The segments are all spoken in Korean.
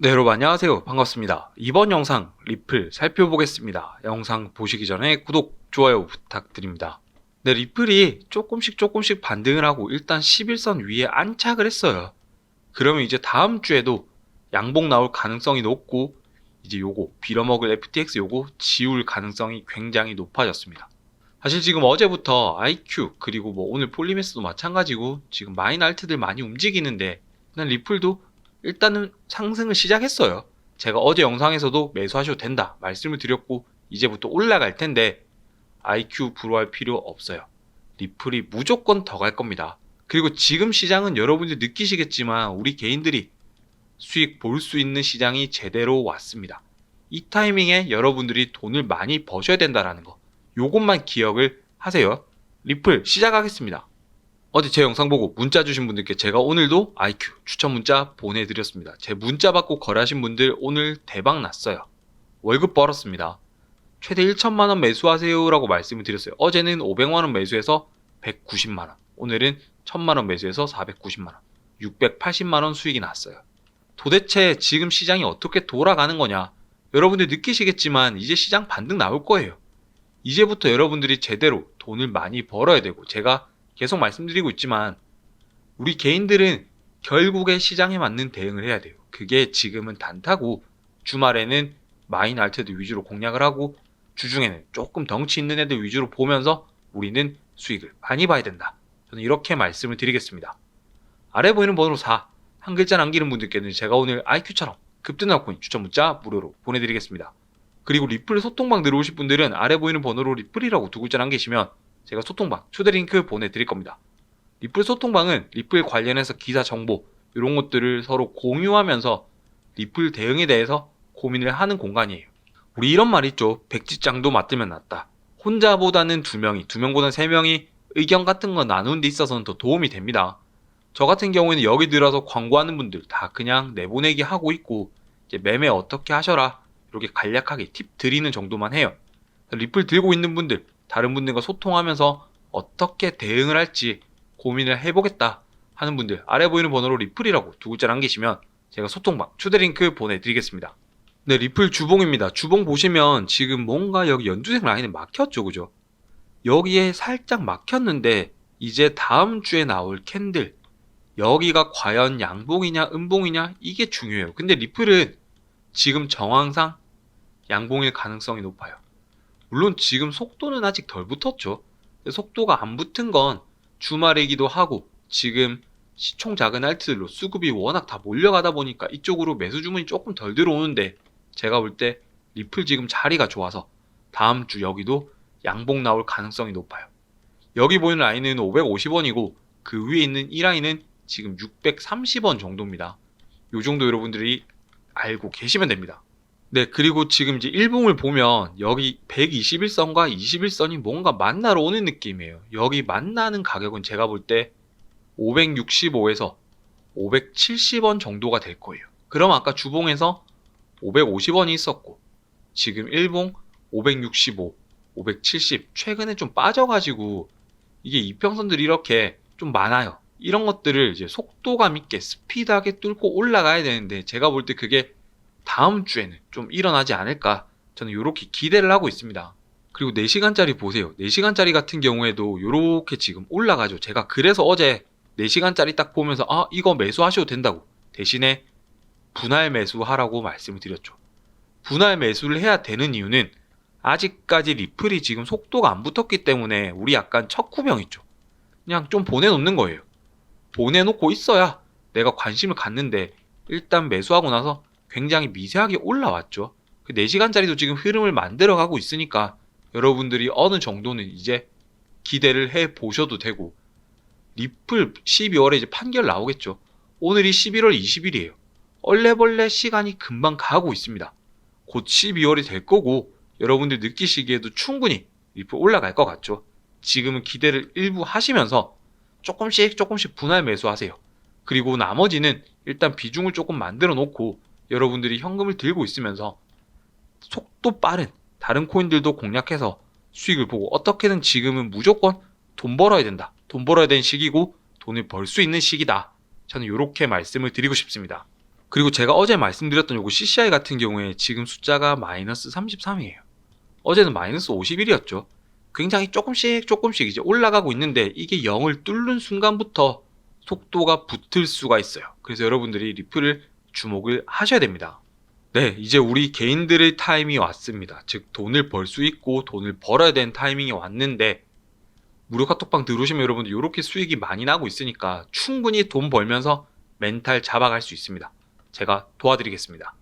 네, 여러분 안녕하세요. 반갑습니다. 이번 영상 리플 살펴보겠습니다. 영상 보시기 전에 구독, 좋아요 부탁드립니다. 네, 리플이 조금씩 조금씩 반등을 하고 일단 11선 위에 안착을 했어요. 그러면 이제 다음 주에도 양봉 나올 가능성이 높고 이제 요거 빌어먹을 FTX 요거 지울 가능성이 굉장히 높아졌습니다. 사실 지금 어제부터 IQ 그리고 뭐 오늘 폴리메스도 마찬가지고 지금 마인 알트들 많이 움직이는데 난 리플도 일단은 상승을 시작했어요. 제가 어제 영상에서도 매수하셔도 된다 말씀을 드렸고 이제부터 올라갈 텐데 IQ 불호할 필요 없어요. 리플이 무조건 더 갈 겁니다. 그리고 지금 시장은 여러분들 느끼시겠지만 우리 개인들이 수익 볼 수 있는 시장이 제대로 왔습니다. 이 타이밍에 여러분들이 돈을 많이 버셔야 된다라는 거. 요것만 기억을 하세요. 리플 시작하겠습니다. 어제 제 영상 보고 문자 주신 분들께 제가 오늘도 IQ 추천 문자 보내드렸습니다. 제 문자 받고 거래하신 분들 오늘 대박 났어요. 월급 벌었습니다. 최대 1천만원 매수하세요라고 말씀을 드렸어요. 어제는 500만원 매수해서 190만원. 오늘은 1000만원 매수해서 490만원. 680만원 수익이 났어요. 도대체 지금 시장이 어떻게 돌아가는 거냐? 여러분들 느끼시겠지만 이제 시장 반등 나올 거예요. 이제부터 여러분들이 제대로 돈을 많이 벌어야 되고 제가 계속 말씀드리고 있지만 우리 개인들은 결국에 시장에 맞는 대응을 해야 돼요. 그게 지금은 단타고 주말에는 마인 알트들 위주로 공략을 하고 주중에는 조금 덩치 있는 애들 위주로 보면서 우리는 수익을 많이 봐야 된다. 저는 이렇게 말씀을 드리겠습니다. 아래 보이는 번호로 4, 한 글자 남기는 분들께는 제가 오늘 IQ처럼 급등할 코인 추천 문자 무료로 보내드리겠습니다. 그리고 리플 소통방 들어오실 분들은 아래 보이는 번호로 리플이라고 두 글자 남기시면 제가 소통방 초대 링크 보내드릴 겁니다. 리플 소통방은 리플 관련해서 기사 정보 이런 것들을 서로 공유하면서 리플 대응에 대해서 고민을 하는 공간이에요. 우리 이런 말 있죠. 백지장도 맞들면 낫다. 혼자보다는 두 명이, 두 명보다는 세 명이 의견 같은 거 나누는 데 있어서는 더 도움이 됩니다. 저 같은 경우에는 여기 들어서 광고하는 분들 다 그냥 내보내기 하고 있고 이제 매매 어떻게 하셔라 이렇게 간략하게 팁 드리는 정도만 해요. 리플 들고 있는 분들 다른 분들과 소통하면서 어떻게 대응을 할지 고민을 해보겠다 하는 분들 아래 보이는 번호로 리플이라고 두 글자 남기시면 제가 소통방 초대 링크 보내드리겠습니다. 네, 리플 주봉입니다. 주봉 보시면 지금 뭔가 여기 연두색 라인에 막혔죠, 그죠? 여기에 살짝 막혔는데 이제 다음 주에 나올 캔들 여기가 과연 양봉이냐 음봉이냐 이게 중요해요. 근데 리플은 지금 정황상 양봉일 가능성이 높아요. 물론 지금 속도는 아직 덜 붙었죠. 속도가 안 붙은 건 주말이기도 하고 지금 시총 작은 알트들로 수급이 워낙 다 몰려가다 보니까 이쪽으로 매수 주문이 조금 덜 들어오는데 제가 볼 때 리플 지금 자리가 좋아서 다음 주 여기도 양봉 나올 가능성이 높아요. 여기 보이는 라인은 550원이고 그 위에 있는 이 라인은 지금 630원 정도입니다. 요 정도 여러분들이 알고 계시면 됩니다. 네, 그리고 지금 이제 일봉을 보면 여기 121선과 21선이 뭔가 만나러 오는 느낌이에요. 여기 만나는 가격은 제가 볼 때 565에서 570원 정도가 될 거예요. 그럼 아까 주봉에서 550원이 있었고 지금 일봉 565, 570 최근에 좀 빠져가지고 이게 이평선들이 이렇게 좀 많아요. 이런 것들을 이제 속도감 있게 스피드하게 뚫고 올라가야 되는데 제가 볼 때 그게 다음 주에는 좀 일어나지 않을까 저는 이렇게 기대를 하고 있습니다. 그리고 4시간짜리 보세요. 4시간짜리 같은 경우에도 이렇게 지금 올라가죠. 제가 그래서 어제 4시간짜리 딱 보면서 아 이거 매수하셔도 된다고 대신에 분할 매수하라고 말씀을 드렸죠. 분할 매수를 해야 되는 이유는 아직까지 리플이 지금 속도가 안 붙었기 때문에 우리 약간 척구병 있죠. 그냥 좀 보내놓는 거예요. 보내놓고 있어야 내가 관심을 갖는데 일단 매수하고 나서 굉장히 미세하게 올라왔죠. 그 4시간짜리도 지금 흐름을 만들어 가고 있으니까 여러분들이 어느 정도는 이제 기대를 해 보셔도 되고 리플 12월에 이제 판결 나오겠죠. 오늘이 11월 20일이에요. 얼레벌레 시간이 금방 가고 있습니다. 곧 12월이 될 거고 여러분들 느끼시기에도 충분히 리플 올라갈 것 같죠. 지금은 기대를 일부 하시면서 조금씩 조금씩 분할 매수하세요. 그리고 나머지는 일단 비중을 조금 만들어 놓고 여러분들이 현금을 들고 있으면서 속도 빠른 다른 코인들도 공략해서 수익을 보고 어떻게든 지금은 무조건 돈 벌어야 된다. 돈 벌어야 되는 시기고 돈을 벌 수 있는 시기다. 저는 이렇게 말씀을 드리고 싶습니다. 그리고 제가 어제 말씀드렸던 요거 CCI 같은 경우에 지금 숫자가 마이너스 33이에요. 어제는 마이너스 51이었죠. 굉장히 조금씩 조금씩 이제 올라가고 있는데 이게 0을 뚫는 순간부터 속도가 붙을 수가 있어요. 그래서 여러분들이 리플을 주목을 하셔야 됩니다. 네, 이제 우리 개인들의 타임이 왔습니다. 즉 돈을 벌 수 있고 돈을 벌어야 되는 타이밍이 왔는데 무료 카톡방 들어오시면 여러분들 이렇게 수익이 많이 나고 있으니까 충분히 돈 벌면서 멘탈 잡아갈 수 있습니다. 제가 도와드리겠습니다.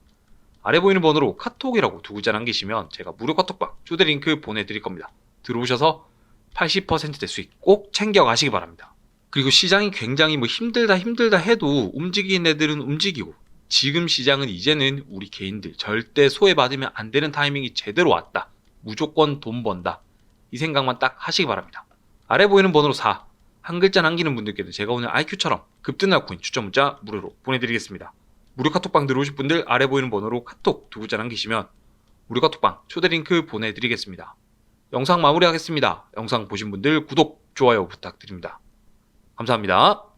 아래 보이는 번호로 카톡이라고 두 글자 남기시면 제가 무료 카톡방 쪼대 링크 보내드릴 겁니다. 들어오셔서 80%대 수익 꼭 챙겨가시기 바랍니다. 그리고 시장이 굉장히 뭐 힘들다 힘들다 해도 움직이는 애들은 움직이고 지금 시장은 이제는 우리 개인들 절대 소외받으면 안 되는 타이밍이 제대로 왔다. 무조건 돈 번다. 이 생각만 딱 하시기 바랍니다. 아래 보이는 번호로 4. 한 글자 남기는 분들께는 제가 오늘 IQ처럼 급등날 코인 추천 문자 무료로 보내드리겠습니다. 무료 카톡방 들어오실 분들 아래 보이는 번호로 카톡 두 글자 남기시면 무료 카톡방 초대 링크 보내드리겠습니다. 영상 마무리하겠습니다. 영상 보신 분들 구독, 좋아요 부탁드립니다. 감사합니다.